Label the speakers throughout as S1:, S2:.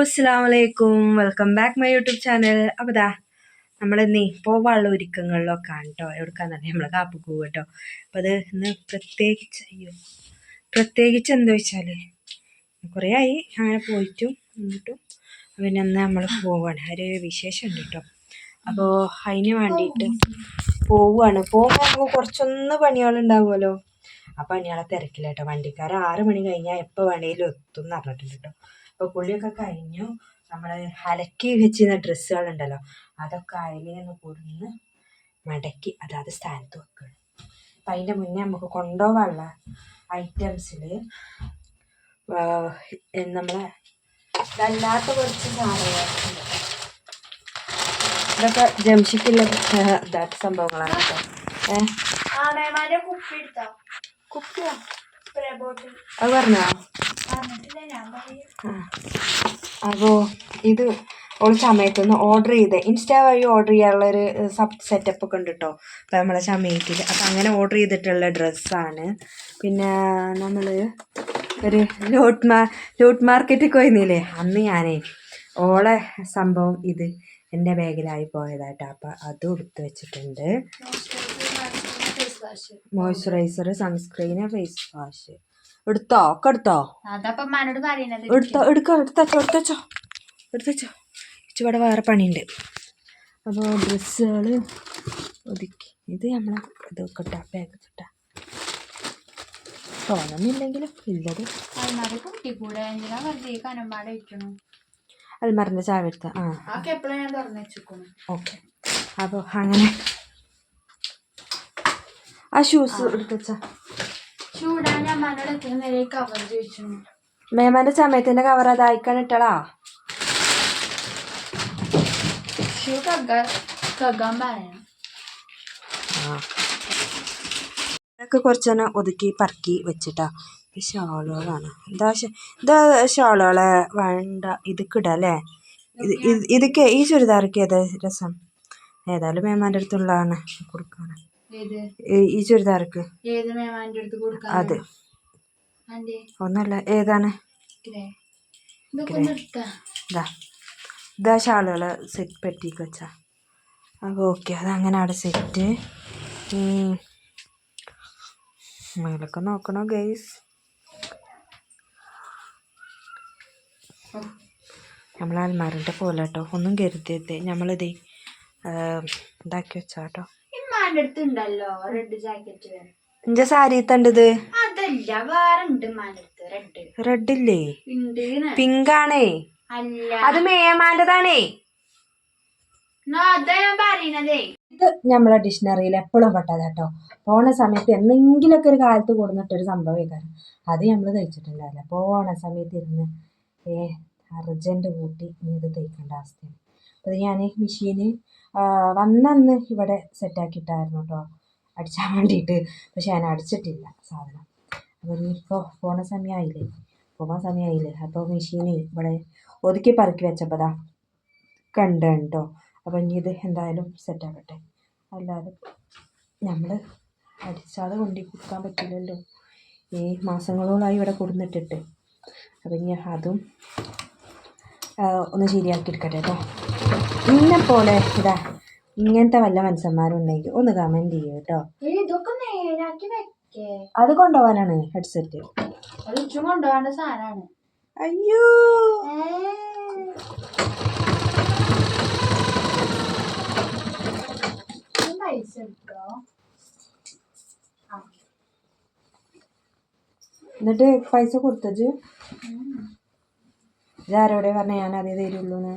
S1: അസ്സാം വലൈക്കും welcome back my YouTube channel അപ്പോൾ ദാ നമ്മളിന്ന് പോവാനുള്ള ഒരുക്കങ്ങളിലൊക്കെ ആണ് കേട്ടോ എവിടെക്കാന്നറിയാം നമ്മൾ കാപ്പ് പോകും കേട്ടോ അപ്പോൾ അത് ഇന്ന് പ്രത്യേകിച്ച് അയ്യോ പ്രത്യേകിച്ച് എന്താ വെച്ചാൽ കുറേ ആയി അങ്ങനെ പോയിട്ടും എന്നിട്ടും പിന്നെ അന്ന് നമ്മൾ പോവാണ്. ഒരു വിശേഷം ഉണ്ട് കേട്ടോ അപ്പോൾ അതിന് വേണ്ടിയിട്ട് പോവുകയാണ് പോകുമ്പോൾ നമുക്ക് കുറച്ചൊന്ന് പണികളുണ്ടാവുമല്ലോ ആ പണികളെ തിരക്കില്ല കേട്ടോ വണ്ടിക്കാർ ആറ് മണി കഴിഞ്ഞാൽ എപ്പോൾ വേണേലും എത്തും എന്ന് പറഞ്ഞിട്ടുണ്ട് കേട്ടോ അപ്പോൾ പുള്ളിയൊക്കെ കഴിഞ്ഞു. നമ്മൾ അലക്കി വെച്ചിരുന്ന ഡ്രസ്സുകളുണ്ടല്ലോ അതൊക്കെ അയലിന്ന് കൊടുന്ന് മടക്കി അതാത് സ്ഥാനത്ത് വെക്കണം. അപ്പം അതിന്റെ മുന്നേ നമുക്ക് കൊണ്ടുപോകാനുള്ള ഐറ്റംസിൽ നമ്മളെ ഇതല്ലാത്ത കുറച്ച് സാധനങ്ങളുണ്ട്. ഇതൊക്കെ ജംഷിക്കുള്ള സംഭവങ്ങളാണ് കേട്ടോ ഏഹ് കുപ്പിയോ
S2: സ്പ്രേ ബോട്ടിൽ.
S1: അത് പറഞ്ഞോ?
S2: പറഞ്ഞിട്ടില്ല ഞാൻ പറയും.
S1: അപ്പോൾ ഇത് ഓൾ സമയത്തൊന്ന് ഓർഡർ ചെയ്ത്. ഇൻസ്റ്റാ വഴി ഓർഡർ ചെയ്യാനുള്ളൊരു സബ് സെറ്റപ്പ് ഒക്കെ ഉണ്ട് കേട്ടോ അപ്പോൾ നമ്മളെ സമയത്തിൽ അപ്പം അങ്ങനെ ഓർഡർ ചെയ്തിട്ടുള്ള ഡ്രസ്സാണ് പിന്നെ നമ്മൾ ഒരു ലോട്ട് മാ ലോട്ട് മാർക്കറ്റിൽ പോയിരുന്നില്ലേ? അന്ന് ഞാനേ ഓളെ സംഭവം ഇത് എന്റെ ബാഗിലായി പോയതായിട്ടാണ് അപ്പം അത് എടുത്ത് വെച്ചിട്ടുണ്ട്.
S2: Wash
S1: moisturiser sunscreen face wash എടുത്തോ? ഒക്കെ എടുത്തോ?
S2: അതപ്പം മനോട് പറയുന്നത്
S1: എടുത്തോ? എടുക്കോ? എടുത്തോ? എടുത്തോ? എടുത്തോ? ഇച്ചിവിടെ വേറെ പണിയുണ്ട്. അപ്പോൾ ഡ്രസ്സുകൾ ഒതുക്കി. ഇത് നമ്മളെ ഇത് കിട്ടാ ബാഗ് കിട്ടാ. തോന്നുന്നില്ലെങ്കിലും ഇല്ലത് അൽമറിന്റെ ചാവ എടുത്ത? ആ. ഓക്കെ. അപ്പോൾ അങ്ങനെ ആ ഷൂസ് എടുത്തച്ച
S2: ചൂടാൻ ഞാൻ എത്ര നേരം കവർ ചോദിച്ചു
S1: മേമാന്റെ സമയത്തിന്റെ കവർ അത് അയക്കാൻ ഇട്ടളാ
S2: ഷൂ പറയണം.
S1: ഇതൊക്കെ കുറച്ചെന്നെ ഒതുക്കി പറക്കി വെച്ചിട്ടാ. ഇത് ഷാളുകളാണ്. എന്താ ഇതാ ഷാളുകളെ വേണ്ട ഇതൊക്കെ അല്ലേ? ഇത് ഇത് ഇതൊക്കെ ഈ ചുരിദാർക്ക് ഏതാ രസം? ഏതായാലും മേമാന്റെ അടുത്തുള്ളതാണ് കൊടുക്കാൻ
S2: ഏത്
S1: ഈ ചുരിദാർക്ക്. അതെ. ഒന്നല്ല ഏതാണ്? ഇതാ ഇതാ സെറ്റ് പറ്റിക്ക് വെച്ചാ. അപ്പോൾ ഓക്കെ അതങ്ങനെ അവിടെ സെറ്റ് മേലൊക്കെ നോക്കണോ ഗൈസ് നമ്മൾ അൽമാറിന്റെ പോലെ കേട്ടോ ഒന്നും കരുതിയത് നമ്മളിത് ഇതാക്കി വെച്ചാ
S2: സാരി അടുത്ത് ഉണ്ടല്ലോ റെഡ് ജാക്കറ്റ്
S1: എന്റെ സാരിത്തണ്ടത്
S2: അതല്ല വേറെ ഉണ്ട് റെഡ്
S1: റെഡ് ഇല്ലേ? പിങ്ക് ആണേ.
S2: അല്ല.
S1: അത്
S2: മേയമാന്റെതാണേ അതാ ഞാൻ
S1: ഇത് നമ്മളെ ഡിക്ഷണറിയിൽ എപ്പോഴും പെട്ടത് കേട്ടോ പോണ സമയത്ത് എന്തെങ്കിലുമൊക്കെ ഒരു കാലത്ത് കൊടുന്നിട്ടൊരു സംഭവം കാരണം അത് നമ്മൾ തയ്ച്ചിട്ടുണ്ടാവില്ല. പോണ സമയത്ത് ഇരുന്ന് ഏ അർജന്റ് കൂട്ടി ഇനി ഇത് തയ്ക്കേണ്ട അവസ്ഥയാണ്. അപ്പോൾ ഞാൻ മെഷീന് വന്നന്ന് ഇവിടെ സെറ്റാക്കിയിട്ടായിരുന്നു കേട്ടോ അടിച്ചാൻ വേണ്ടിയിട്ട് പക്ഷെ ഞാൻ അടിച്ചിട്ടില്ല സാധനം. അപ്പോൾ ഇനിയിപ്പോൾ പോണ സമയമായില്ലേ പോകാൻ സമയമായില്ലേ അപ്പോൾ മെഷീന് ഇവിടെ ഒതുക്കി പറക്കി വെച്ചപ്പോൾ ദാ അപ്പോൾ ഇനി ഇത് എന്തായാലും സെറ്റാക്കട്ടെ. അല്ലാതെ നമ്മൾ അടിച്ചാതെ കൊണ്ടു കൊടുക്കാൻ പറ്റില്ലല്ലോ. ഈ മാസങ്ങളോളായി ഇവിടെ കൊടുന്നിട്ടിട്ട്. അപ്പം ഇനി അതും ഒന്ന് ശരിയാക്കി എടുക്കട്ടെ കേട്ടോ പോലെ ഇതാ ഇങ്ങനത്തെ വല്ല മനുഷ്യന്മാരുണ്ടെങ്കിൽ ഒന്ന് കമന്റ് ചെയ്യൂ കേട്ടോ. അത് കൊണ്ടുപോകാനാണ് ഹെഡ്സെറ്റ്
S2: സാധനമാണ്
S1: അയ്യോ.
S2: പൈസ
S1: എന്നിട്ട് പൈസ കൊടുത്തത് ഇതാരോടെ പറഞ്ഞ ഞാൻ അതേ തരുള്ളൂന്ന്.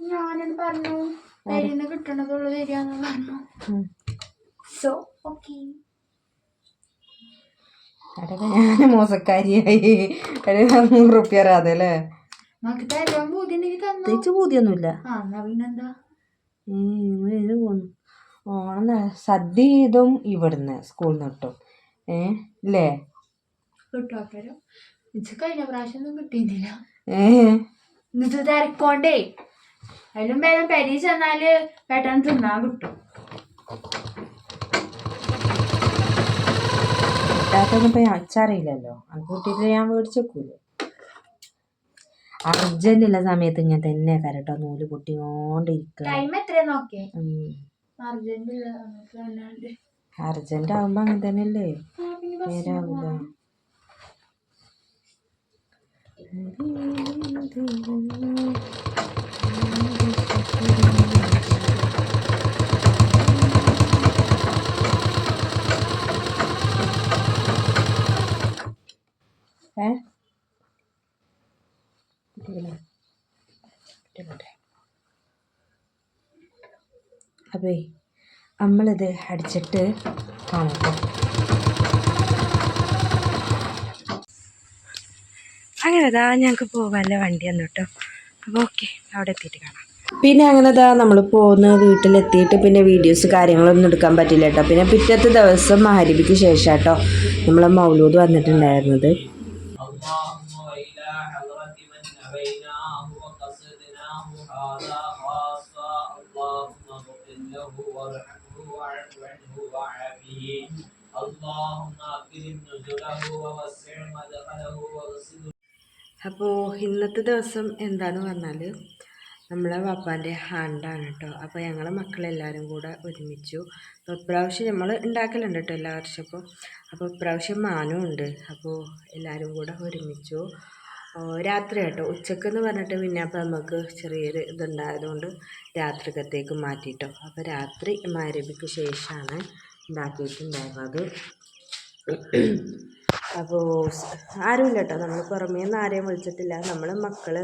S2: ഞാനത് പറഞ്ഞു. തരുന്ന കിട്ടണതുള്ളൂ വരികയെന്ന് പറഞ്ഞു. സോ ഓക്കെ
S1: അതൊക്കെ ഞാൻ മോശക്കാരിയായി. ഒരു നൂറ് റുപ്യ അറിയാതെ അല്ലേ?
S2: നമുക്ക് തരാൻ ബുദ്ധി ഉണ്ടെങ്കിൽ തന്നോ
S1: പൂതിയൊന്നുമില്ല.
S2: ആ എന്നാ പിന്നെന്താ?
S1: ഇത് പോന്നു. ഓണം സദ്യ ഇതും ഇവിടുന്ന് സ്കൂളിൽ നിന്ന് കിട്ടും. ഏ
S2: ഇത് കഴിഞ്ഞ പ്രാവശ്യം ഒന്നും കിട്ടിയിരുന്നില്ല എന്നിട്ട് തിരക്കോണ്ടേ അതിലും ഭേദം പെരി ചെന്നാൽ പെട്ടെന്ന് തിന്നാൻ കിട്ടും.
S1: കിട്ടാത്തൊന്നും ഇപ്പം അച്ചാറിയില്ലല്ലോ അത് കൂട്ടിയിട്ട് ഞാൻ സമയത്ത് ഇങ്ങനെ തന്നെ
S2: കരട്ടോ നൂൽ
S1: ഉം.
S2: അർജന്റ്
S1: ആവുമ്പോ അങ്ങനെ തന്നെയല്ലേ? നേരാവില്ല കിട്ടിയില്ലേ? അപ്പേ നമ്മളിത് അടിച്ചിട്ട് കാണാം അങ്ങനെ ഇതാ ഞങ്ങൾക്ക് പോകാനുള്ള വണ്ടി വന്നു കേട്ടോ അപ്പോൾ ഓക്കെ അവിടെ എത്തിയിട്ട് കാണാം. പിന്നെ അങ്ങനെ ഇതാ നമ്മൾ പോകുന്ന വീട്ടിലെത്തിയിട്ട് പിന്നെ വീഡിയോസ് കാര്യങ്ങളൊന്നും എടുക്കാൻ പറ്റില്ല കേട്ടോ. പിന്നെ പിറ്റത്തെ ദിവസം മഹരിബിക്ക് ശേഷം കേട്ടോ നമ്മളെ മൗലൂദ് വന്നിട്ടുണ്ടായിരുന്നത്.
S3: وقصدناه هذا خاصة اللهم اغفر له وارحمه واعف عنه وعافه اللهم أكرم نزله ووسع مدخله واغسله
S1: അപ്പോൾ ഇന്നത്തെ ദിവസം എന്താന്ന് പറഞ്ഞാൽ നമ്മളെ പപ്പാൻ്റെ ഹാൻഡാണ് കേട്ടോ അപ്പോൾ ഞങ്ങളെ മക്കളെല്ലാവരും കൂടെ ഒരുമിച്ചു അപ്പോൾ ഇപ്രാവശ്യം നമ്മൾ ഉണ്ടാക്കലുണ്ട് കേട്ടോ എല്ലാ വർഷവും അപ്പോൾ അപ്പോൾ ഇപ്രാവശ്യം മാനും ഉണ്ട് അപ്പോൾ എല്ലാവരും കൂടെ ഒരുമിച്ചു ഓ, രാത്രി കേട്ടോ ഉച്ചക്കെന്ന് പറഞ്ഞിട്ട് പിന്നെ അപ്പോൾ നമുക്ക് ചെറിയൊരു ഇതുണ്ടായതുകൊണ്ട് രാത്രിക്കത്തേക്ക് മാറ്റിയിട്ടോ. അപ്പോൾ രാത്രി മാരവിക്ക് ശേഷമാണ് ഉണ്ടാക്കിയിട്ടുണ്ടായിരുന്നത് അപ്പോൾ ആരുമില്ല കേട്ടോ നമ്മൾ പുറമേ നിന്ന് ആരെയും വിളിച്ചിട്ടില്ല. നമ്മൾ മക്കൾ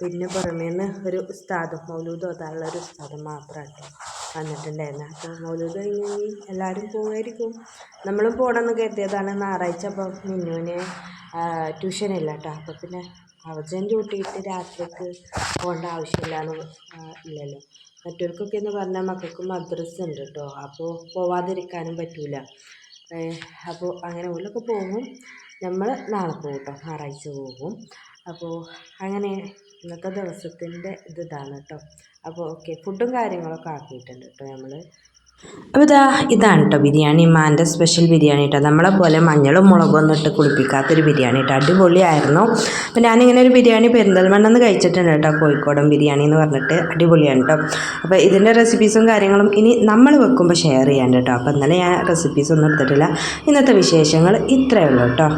S1: പിന്നെ പുറമേ നിന്ന് ഒരു ഉസ്താദും മൗലൂദ് ഓതാനുള്ള ഒരു ഉസ്താദും മാത്രമാണ് കേട്ടോ വന്നിട്ടുണ്ടായിരുന്നു. അപ്പോൾ മൗലൂദ് കഴിഞ്ഞ് എല്ലാവരും പോകുമായിരിക്കും നമ്മളും പോകണമെന്ന് കരുതിയതാണ്. ഞായറാഴ്ച അപ്പം മിന്നുവിന് ട്യൂഷൻ ഇല്ല കേട്ടോ അപ്പോൾ പിന്നെ അവജൻ കൂട്ടിയിട്ട് രാത്രിക്ക് പോകേണ്ട ആവശ്യമില്ലാന്ന് ഇല്ലല്ലോ. മറ്റവർക്കൊക്കെ എന്ന് പറഞ്ഞാൽ മക്കൾക്ക് മദ്രസ ഉണ്ട് കേട്ടോ അപ്പോൾ പോവാതിരിക്കാനും പറ്റൂല. അപ്പോൾ അങ്ങനെ ഉള്ളൊക്കെ പോകും. നമ്മൾ നാളെ പോകും കേട്ടോ ഞായറാഴ്ച പോകും. അപ്പോൾ അങ്ങനെ ഇന്നത്തെ ദിവസത്തിന്റെ ഇത് ഇതാണ് കേട്ടോ അപ്പോൾ ഓക്കെ ഫുഡും കാര്യങ്ങളൊക്കെ ആക്കിയിട്ടുണ്ട് കേട്ടോ നമ്മൾ അപ്പോൾ ഇതാ ഇതാണ് കേട്ടോ ബിരിയാണി. മാന്റെ സ്പെഷ്യൽ ബിരിയാണി കേട്ടോ നമ്മളെ പോലെ മഞ്ഞളും മുളകും ഒന്നും ഇട്ട് കുളിപ്പിക്കാത്തൊരു ബിരിയാണി കേട്ടോ അടിപൊളിയായിരുന്നു. അപ്പോൾ ഞാനിങ്ങനെ ഒരു ബിരിയാണി പെരിന്തൽമണ്ണെന്ന് കഴിച്ചിട്ടുണ്ട് കേട്ടോ കോഴിക്കോടൻ ബിരിയാണി എന്ന് പറഞ്ഞിട്ട്. അടിപൊളിയാണ് കേട്ടോ അപ്പോൾ ഇതിന്റെ റെസിപ്പീസും കാര്യങ്ങളും ഇനി നമ്മൾ വെക്കുമ്പോൾ ഷെയർ ചെയ്യാൻ കേട്ടോ അപ്പോൾ ഇന്നലെ ഞാൻ റെസിപ്പീസ് ഒന്നും എടുത്തിട്ടില്ല. ഇന്നത്തെ വിശേഷങ്ങൾ ഇത്രയേ ഉള്ളൂ കേട്ടോ